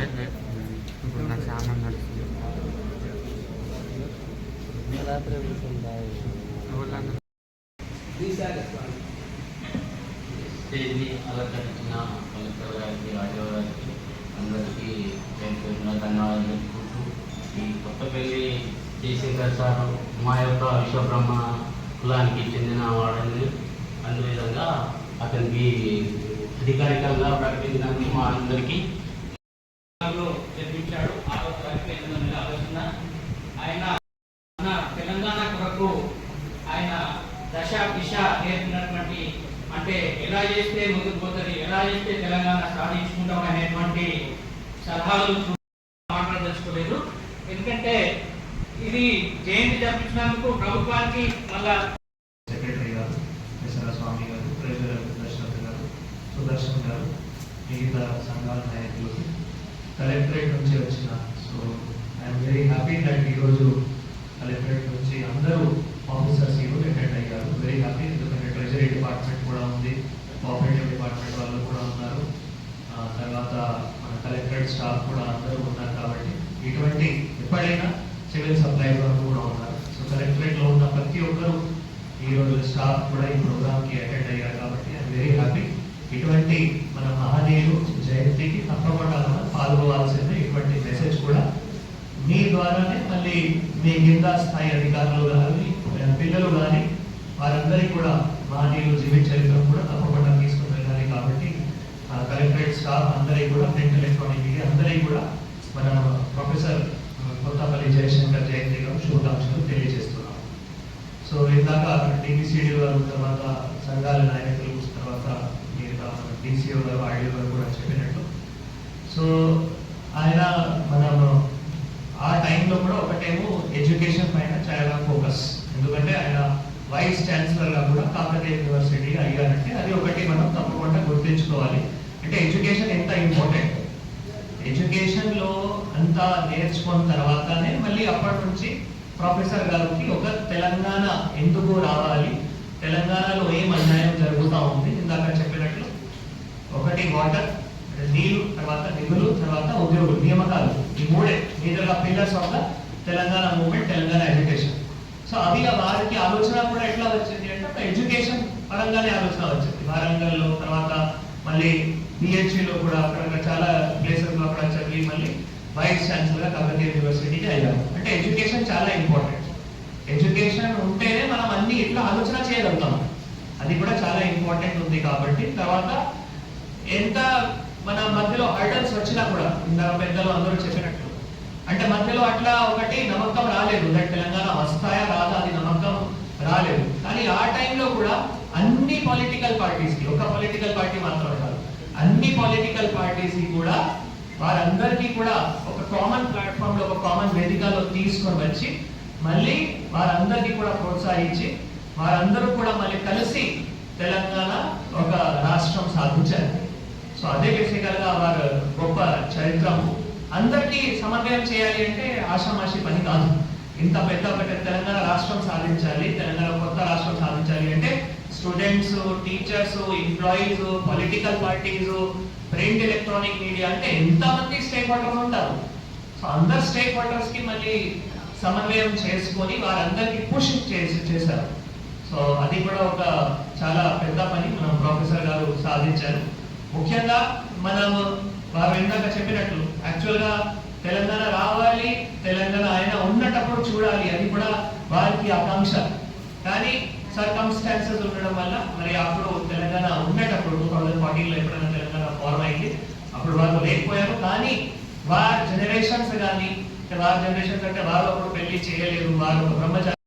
ఇప్పుడు నాకు చాలా నడుస్తుంది. స్టేజ్ని అలంకరించిన కలెక్టర్ గారికి ఆడియో గారికి అందరికీ పేరు పేరున ధన్యవాదాలు తెలుపుకుంటూ ఈ కొత్తపల్లి జయశంకర్ సార్ మా యొక్క విశ్వబ్రహ్మ కులానికి చెందిన వాడని అందువిధంగా అతనికి అధికారికంగా ప్రకటించినందుకు మా అందరికీ జన్మించాడు ఆరో తారీఖు ఎనిమిది నెలల ఆలోచన ఆయన మన తెలంగాణ కొరకు ఆయన దశ దిశ నేర్పినటువంటి అంటే ఎలా చేస్తే ముందుకు పోతుంది ఎలా చేస్తే తెలంగాణ సాధించుకుంటాం అనేటువంటి సలహాలు మాట్లాడదలుచుకోలేదు. ఎందుకంటే ఇది జయంతి జరిపించినందుకు ప్రభుత్వానికి మళ్ళా సెక్రటరీ గారు ఎస్ఆర్ స్వామి గారు ట్రెజరర్ దశరథ్ గారు సుదర్శన్ గారు మిగతా సంఘాల నాయకులు కలెక్టరేట్ నుంచి వచ్చిన so I'm very happy that ఈరోజు కలెక్టరేట్ నుంచి అందరూ ఆఫీసర్స్ ఈరోజు అటెండ్ అయ్యారు. వెరీ హ్యాపీ ఎందుకంటే ట్రెజరీ డిపార్ట్మెంట్ కూడా ఉంది కోఆపరేటివ్ డిపార్ట్మెంట్ వాళ్ళు కూడా ఉన్నారు ఆ, తర్వాత మన స్టాఫ్ కూడా అందరూ ఉన్నారు కాబట్టి ఇటువంటి ఎప్పుడైనా సివిల్ సప్లై వరకు కూడా ఉన్నారు. సో కలెక్టరేట్లో ఉన్న ప్రతి ఒక్కరు ఈ రోజు స్టాఫ్ కూడా ఈ ప్రోగ్రామ్కి అటెండ్ అయ్యారు కాబట్టి ఐఎమ్ వెరీ హ్యాపీ. ఇటువంటి మన మహాదేవుడు జయంతికి తప్పకుండా మనం పాల్గొవాల్సిందే ఇటువంటి మెసేజ్ కూడా మీ ద్వారానే మళ్ళీ మీ కింద స్థాయి అధికారులు కానీ పిల్లలు కానీ వారందరికీ కూడా మహాదేవుడు జీవిత చరిత్ర కూడా తప్పకుండా ఆ, కలెక్టరేట్ స్టాఫ్ అందరి కూడా ప్రింట్ ఎలక్ట్రానిక్ మీడియా అందరికీ కూడా మన ప్రొఫెసర్ కొత్తపల్లి జయశంకర్ జయంతి గారు శుభాకాంక్షలు తెలియజేస్తున్నాం. సో ఇందాక డిబిసిడి గారు తర్వాత సంఘాల నాయకులు తర్వాత మిగతా డిసిఓ గారు ఆడియో గారు కూడా చెప్పినట్టు. సో ఆయన మనం ఆ టైంలో కూడా ఒకటేమో ఎడ్యుకేషన్ పైన చాలా ఫోకస్. ఎందుకంటే ఆయన వైస్ ఛాన్సలర్గా కూడా కాకతీయ యూనివర్సిటీ అయ్యారంటే అది ఒకటి మనం తప్పకుండా గుర్తించుకోవాలి. అంటే ఎడ్యుకేషన్ ఎంత ఇంపార్టెంట్ ఎడ్యుకేషన్లో అంతా నేర్చుకున్న తర్వాతనే మళ్ళీ అప్పటి నుంచి ప్రొఫెసర్ గారికి ఒక తెలంగాణ ఎందుకు రావాలి? తెలంగాణలో ఏం అన్యాయం జరుగుతూ ఉంది? ఇందాక చెప్పినట్లు ఒకటి వాటర్ నీళ్ళు తర్వాత నిధులు తర్వాత ఉద్యోగులు నియమకాలు. ఈ మూడే మేజర్గా pillars of the Telangana movement Telangana education so అది ఆ వారికి ఆలోచన కూడా ఎట్లా వచ్చింది అంటే ఒక ఎడ్యుకేషన్ పరంగానే ఆలోచన వచ్చింది. వరంగల్లో తర్వాత మళ్ళీ పిహెచ్లో కూడా అక్కడ చాలా ప్లేసెస్లో అక్కడ చదివి మళ్ళీ వైస్ ఛాన్సలర్గా యూనివర్సిటీకి అయ్యాము అంటే ఎడ్యుకేషన్ చాలా ఇంపార్టెంట్ ఎడ్యుకేషన్ ఉంటేనే మనం అన్ని ఇట్లా ఆలోచన చేయగలుగుతాం. అది కూడా చాలా ఇంపార్టెంట్ ఉంది కాబట్టి తర్వాత ఎంత మన మధ్యలో హర్డల్స్ వచ్చినా కూడా ఇందాక పెద్దలు అందరూ చెప్పినట్లు అంటే మధ్యలో అట్లా ఒకటి నమ్మకం రాలేదు. దట్ తెలంగాణ వస్తాయా రాదా అది నమ్మకం రాలేదు. కానీ ఆ టైంలో కూడా అన్ని పొలిటికల్ పార్టీస్కి ఒక పొలిటికల్ పార్టీ మాత్రమే కాదు అన్ని పొలిటికల్ పార్టీస్ని కూడా వారందరికీ కూడా ఒక కామన్ ప్లాట్ఫామ్లో ఒక కామన్ వేదికలో తీసుకొని వచ్చి మళ్ళీ వారందరికీ కూడా ప్రోత్సహించి వారందరూ కూడా మళ్ళీ కలిసి తెలంగాణ ఒక రాష్ట్రం సాధించారు. సో అదే బేసికల్ వారు గొప్ప చరిత్రము. అందరికీ సమన్వయం చేయాలి అంటే ఆషామాషి పని కాదు. ఇంత పెద్ద పెద్ద తెలంగాణ రాష్ట్రం సాధించాలి తెలంగాణ కొత్త రాష్ట్రం సాధించాలి అంటే students teachers employees political parties print electronic media అంటే ఎంతమంది స్టేక్ హోల్డర్స్ ఉంటారు? సో అందరు స్టేక్ హోల్డర్స్కి మళ్ళీ సమన్వయం చేసుకొని వారందరికీ పుష్ చేసి చేశారు. సో అది కూడా ఒక చాలా పెద్ద పని మన ప్రొఫెసర్ గారు సాధించారు. ముఖ్యంగా మనం వారు ఇందాక చెప్పినట్లు యాక్చువల్గా తెలంగాణ రావాలి తెలంగాణ ఆయన ఉన్నటప్పుడు చూడాలి. అది కూడా వారికి ఆకాంక్ష. కానీ సర్కమ్స్టాన్సెస్ ఉండడం వల్ల మరి అప్పుడు తెలంగాణ ఉండేటప్పుడు టూ థౌజండ్ ఫార్టీన్లో ఎప్పుడైనా తెలంగాణ ఫార్మ్ అయింది. అప్పుడు వాళ్ళు లేకపోయారు. కానీ వారి జనరేషన్స్ కానీ వారి జనరేషన్స్ అంటే వారు అప్పుడు పెళ్ళి చేయలేరు వారు బ్రహ్మచారి